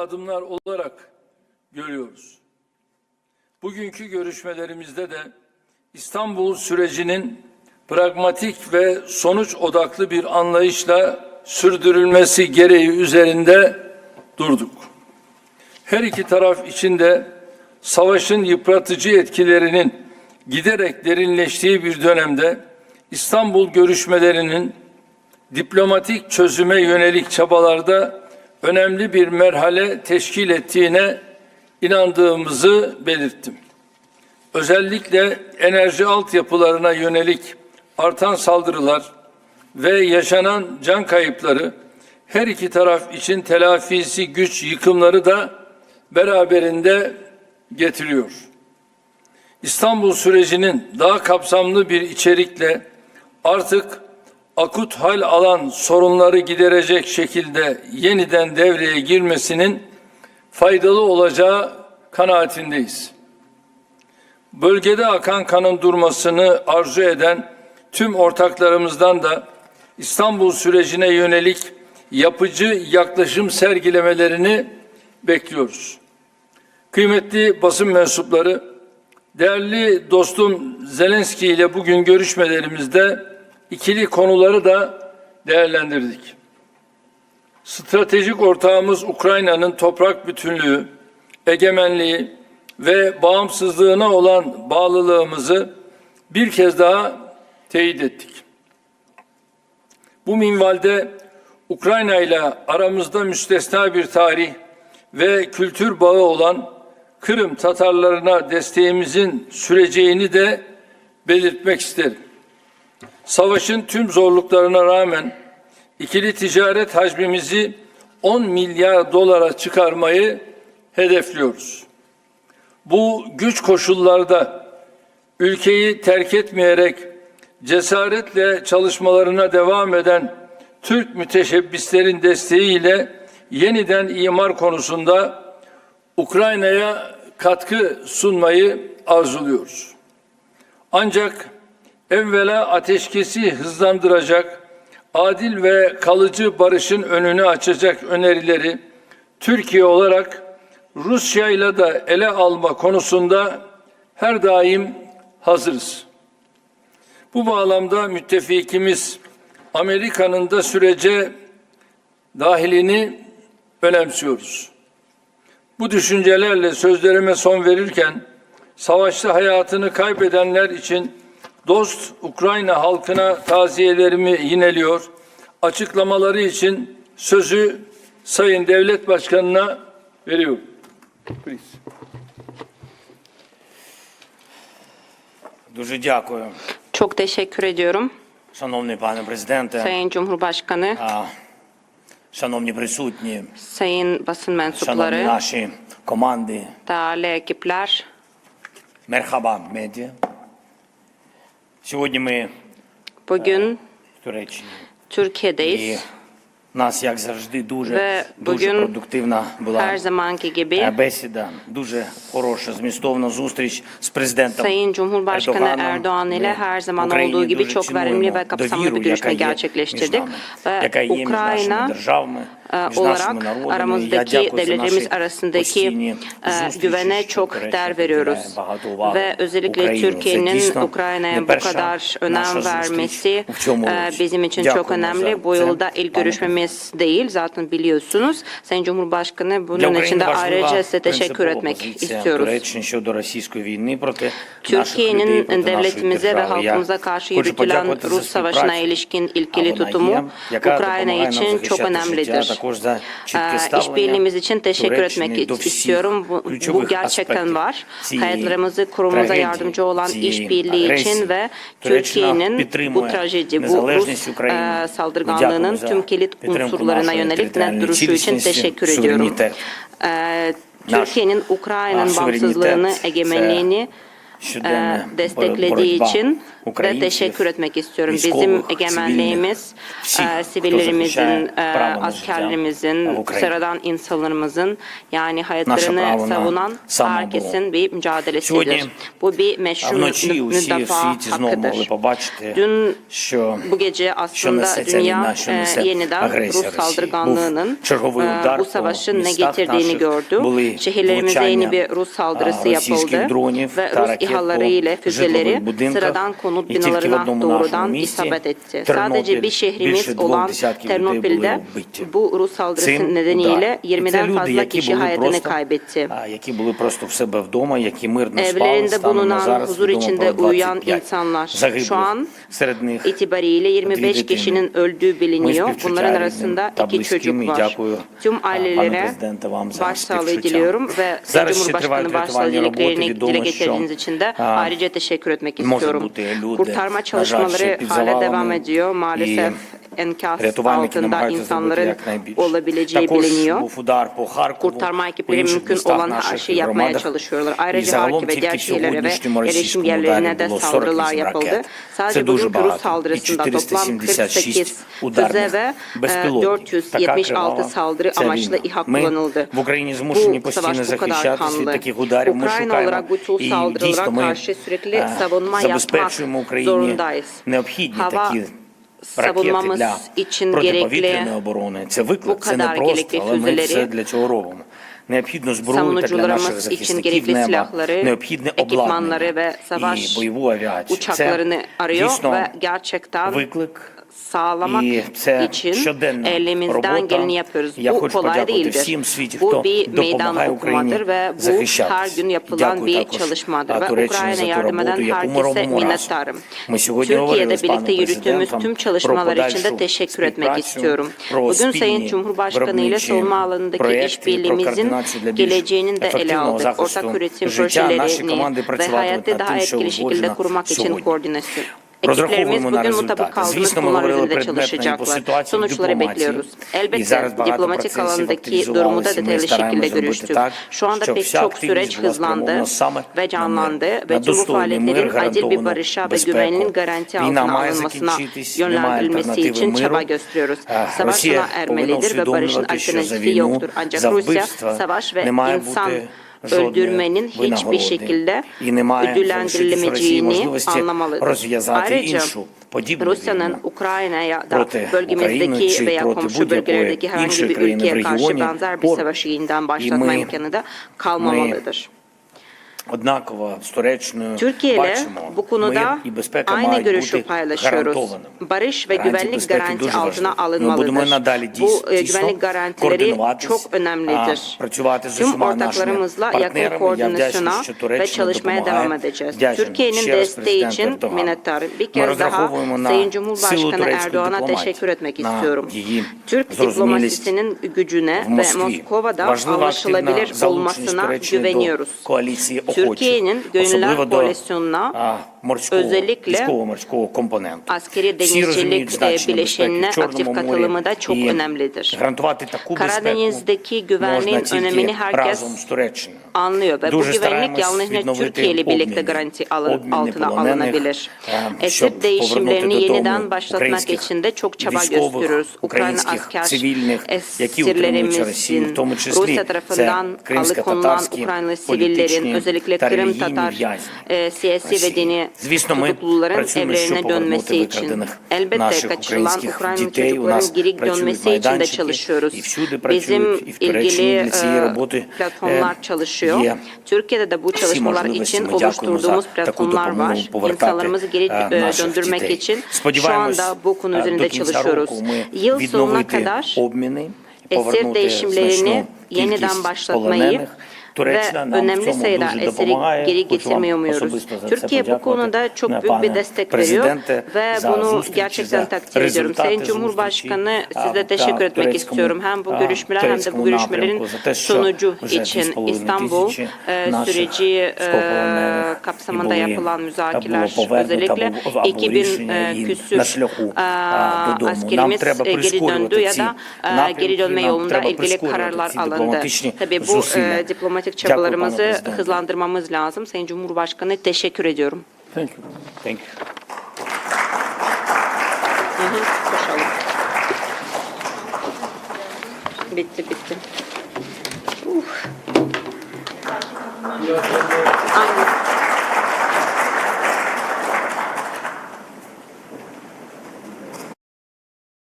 adımlar olarak görüyoruz. Bugünkü görüşmelerimizde de İstanbul sürecinin pragmatik ve sonuç odaklı bir anlayışla sürdürülmesi gereği üzerinde durduk. Her iki taraf içinde savaşın yıpratıcı etkilerinin giderek derinleştiği bir dönemde İstanbul görüşmelerinin diplomatik çözüme yönelik çabalarda önemli bir merhale teşkil ettiğine inandığımızı belirttim. Özellikle enerji altyapılarına yönelik artan saldırılar ve yaşanan can kayıpları her iki taraf için telafisi güç yıkımları da beraberinde getiriyor. İstanbul sürecinin daha kapsamlı bir içerikle artık akut hal alan sorunları giderecek şekilde yeniden devreye girmesinin faydalı olacağı kanaatindeyiz. Bölgede akan kanın durmasını arzu eden tüm ortaklarımızdan da İstanbul sürecine yönelik yapıcı yaklaşım sergilemelerini bekliyoruz. Kıymetli basın mensupları, değerli dostum Zelenski ile bugün görüşmelerimizde ikili konuları da değerlendirdik. Stratejik ortağımız Ukrayna'nın toprak bütünlüğü, egemenliği ve bağımsızlığına olan bağlılığımızı bir kez daha teyit ettik. Bu minvalde Ukrayna ile aramızda müstesna bir tarih ve kültür bağı olan Kırım Tatarlarına desteğimizin süreceğini de belirtmek isterim. Savaşın tüm zorluklarına rağmen ikili ticaret hacmimizi 10 milyar dolara çıkarmayı hedefliyoruz. Bu güç koşullarda ülkeyi terk etmeyerek cesaretle çalışmalarına devam eden Türk müteşebbislerin desteğiyle yeniden imar konusunda Ukrayna'ya katkı sunmayı arzuluyoruz. Ancak evvela ateşkesi hızlandıracak, adil ve kalıcı barışın önünü açacak önerileri Türkiye olarak Rusya ile de ele alma konusunda her daim hazırız. Bu bağlamda müttefikimiz Amerika'nın da sürece dahilini önemsiyoruz. Bu düşüncelerle sözlerime son verirken savaşta hayatını kaybedenler için dost Ukrayna halkına taziyelerimi yineliyor. Açıklamaları için sözü Sayın Devlet Başkanı'na veriyorum. Please. Дуже дякую, Çok teşekkür ediyorum шановний пане президенте, Sayın Cumhurbaşkanı, а, шановні присутні, sayın basın шановні mensupları, наші команди, değerli ekipler. Мерхаба медіа. Сьогодні ми Bugün в Туреччині. І Türkiye'deyiz. у нас, як завжди, дуже, Ve дуже bugün продуктивна Her була zamanki е, gibi бесіда, дуже хороша, змістовна зустріч з президентом Sayın Cumhurbaşkanı Erdoğan'ın. Erdoğan ile Ми her zaman Україні olduğu gibi дуже çok цінуємо verimli ve kapsamlı довіру, bir görüşme яка є gerçekleştirdik. між нами, Ve яка є між Ukrayna нашими державами, e, між нашими e, olarak aramızdaki devletlerimiz arasındaki e, güvene çok değer veriyoruz. Ve özellikle Türkiye'nin Ukrayna'ya bu kadar önem vermesi e, bizim için çok önemli. Bu yılda ilk görüşmemiz değil zaten biliyorsunuz. Sayın Cumhurbaşkanı bunun için de ayrıca size teşekkür etmek istiyoruz. Türkiye'nin devletimize ve halkımıza karşı yürütülen Rus savaşına ilişkin ilgili tutumu Ukrayna için çok önemlidir. Ee, işbirliğimiz için teşekkür etmek istiyorum. Bu, bu gerçekten var. Hayatlarımızı korumamıza yardımcı olan işbirliği için ve Türkiye'nin bu trajedi, bu Rus e, saldırganlığının tüm kilit unsurlarına yönelik net duruşu için teşekkür ediyorum. E, Türkiye'nin Ukrayna'nın bağımsızlığını, egemenliğini e, desteklediği için de teşekkür etmek istiyorum. Bizim egemenliğimiz, e, sivillerimizin, e, askerlerimizin, sıradan insanlarımızın yani hayatlarını savunan herkesin bir mücadelesidir. Bu bir meşru müdafaa hakkıdır. Dün bu gece aslında dünya yeniden Rus saldırganlığının bu savaşın ne getirdiğini gördü. Şehirlerimize yeni bir Rus saldırısı yapıldı ve Rus İHA'ları ile füzeleri sıradan konuşuldu konut binalarına doğrudan isabet etti. Sadece bir şehrimiz olan Ternopil'de bu Rus saldırısı nedeniyle 20'den fazla kişi hayatını kaybetti. Evlerinde bulunan huzur içinde uyuyan insanlar şu an itibariyle 25 kişinin öldüğü biliniyor. Bunların arasında iki çocuk var. Tüm ailelere başsağlığı diliyorum ve Cumhurbaşkanı başsağlığı dileklerini dile getirdiğiniz için de ayrıca teşekkür etmek istiyorum kurtarma çalışmaları hala devam ediyor maalesef enkaz altında insanların olabileceği biliniyor. був удар по Kurtarma ekipleri mümkün olan her наших şeyi yapmaya çalışıyorlar. Ayrıca загалом Harki ve diğer тільки в şehirlere ve erişim yerlerine de saldırılar yapıldı. Sadece дуже bugün Rus багато. Saldırısında toplam 478 476 füze ve 476 saldırı ця amaçlı війна. İHA Ми kullanıldı. в Bu постійно savaş bu kadar kanlı. Ukrayna olarak bu tür saldırılara karşı sürekli savunma yapmak забезпечуємо Україні зорundayız. необхідні Hava такі ракети для протиповітряної оборони. Це виклик, це не просто, але ми все для цього робимо. Необхідно зброю для наших захисників неба, необхідне обладнання і бойову авіацію. Це дійсно виклик, sağlamak і için щоденна elimizden geleni yapıyoruz. Я Bu kolay подякувати değildir. Bu bir meydan okumadır ve bu her gün yapılan bir çalışmadır. Ve Ukrayna за yardım eden herkese minnettarım. Türkiye'de birlikte yürüttüğümüz tüm çalışmalar için de teşekkür etmek istiyorum. Bugün Sayın спільні Cumhurbaşkanı ile savunma alanındaki işbirliğimizin координацію de ele ефективного aldık. Ortak üretim життя. Projelerini ve працюватимуть hayatı daha etkili şekilde kurmak için koordinasyon Розраховуємо на бugün результати. Mutabık Звісно, ми говорили предметно і по ситуації в дипломатії. І зараз багато процесів активізувалися, і ми стараємося зробити так, що вся активність була спрямована саме на мир, на достойний мир, гарантовану безпеку. Війна має закінчитись, немає альтернативи миру. Росія повинна усвідомлювати, що за війну, за вбивства не має бути öldürmenin hiçbir şekilde ödüllendirilmeyeceğini anlamalıdır. Ayrıca Rusya'nın Ukrayna'ya da bölgemizdeki veya komşu bölgelerdeki herhangi bir ülkeye karşı benzer bir savaşı yeniden başlatma imkanı da kalmamalıdır. Türkiye ile bu konuda aynı görüşü paylaşıyoruz. Barış ve güvenlik garanti altına alınmalıdır. Bu güvenlik garantileri çok önemlidir. Tüm ortaklarımızla yakın koordinasyona ve çalışmaya devam edeceğiz. Türkiye'nin desteği için minnettarım. Bir kez daha Sayın Cumhurbaşkanı Erdoğan'a teşekkür etmek istiyorum. Türk diplomasisinin gücüne ve Moskova'da anlaşılabilir olmasına güveniyoruz. Türkiye'nin Gönüller Koalisyonu'na ah, морського Özellikle військово-морського компоненту. askeri Всі розуміють denizcilik e, значення bileşenine безпеки aktif Чорному çok önemlidir. гарантувати таку Karadeniz'deki безпеку можна тільки herkes разом з Туреччиною. anlıyor ve Дуже bu güvenlik yalnızca Türkiye ile birlikte обміни, garanti alın- altına alınabilir. Esir değişimlerini yeniden başlatmak için de çok çaba gösteriyoruz. Ukrayna українських asker esirlerimizin Rusya tarafından alıkonulan Ukraynalı sivillerin політичні özellikle Kırım Tatar e, siyasi ve dini Звісно, ми працюємо, щоб повернути викрадених наших українських дітей. У нас працюють майданчики, і всюди працюють, і в Туреччині для цієї роботи є всі можливості. Ми дякуємо за таку допомогу повертати наших дітей. Сподіваємось, до кінця року ми відновити обміни, повернути значну кількість полонених ve önemli sayıda eseri geri getirmiyor muyuz? Türkiye bu konuda çok büyük bir destek veriyor ve bunu gerçekten takdir ediyorum. Sayın Cumhurbaşkanı size teşekkür etmek istiyorum. Hem bu görüşmeler hem de bu görüşmelerin sonucu için İstanbul e, süreci e, kapsamında yapılan müzakereler özellikle 2000 e, küsür askerimiz geri döndü ya da geri dönme yolunda ilgili kararlar alındı. Tabii bu diplomatik diplomatik çabalarımızı hızlandırmamız lazım. Sayın Cumhurbaşkanı teşekkür ediyorum. Thank you. Thank you. Hı. Bitti, bitti. Uh. Aynen.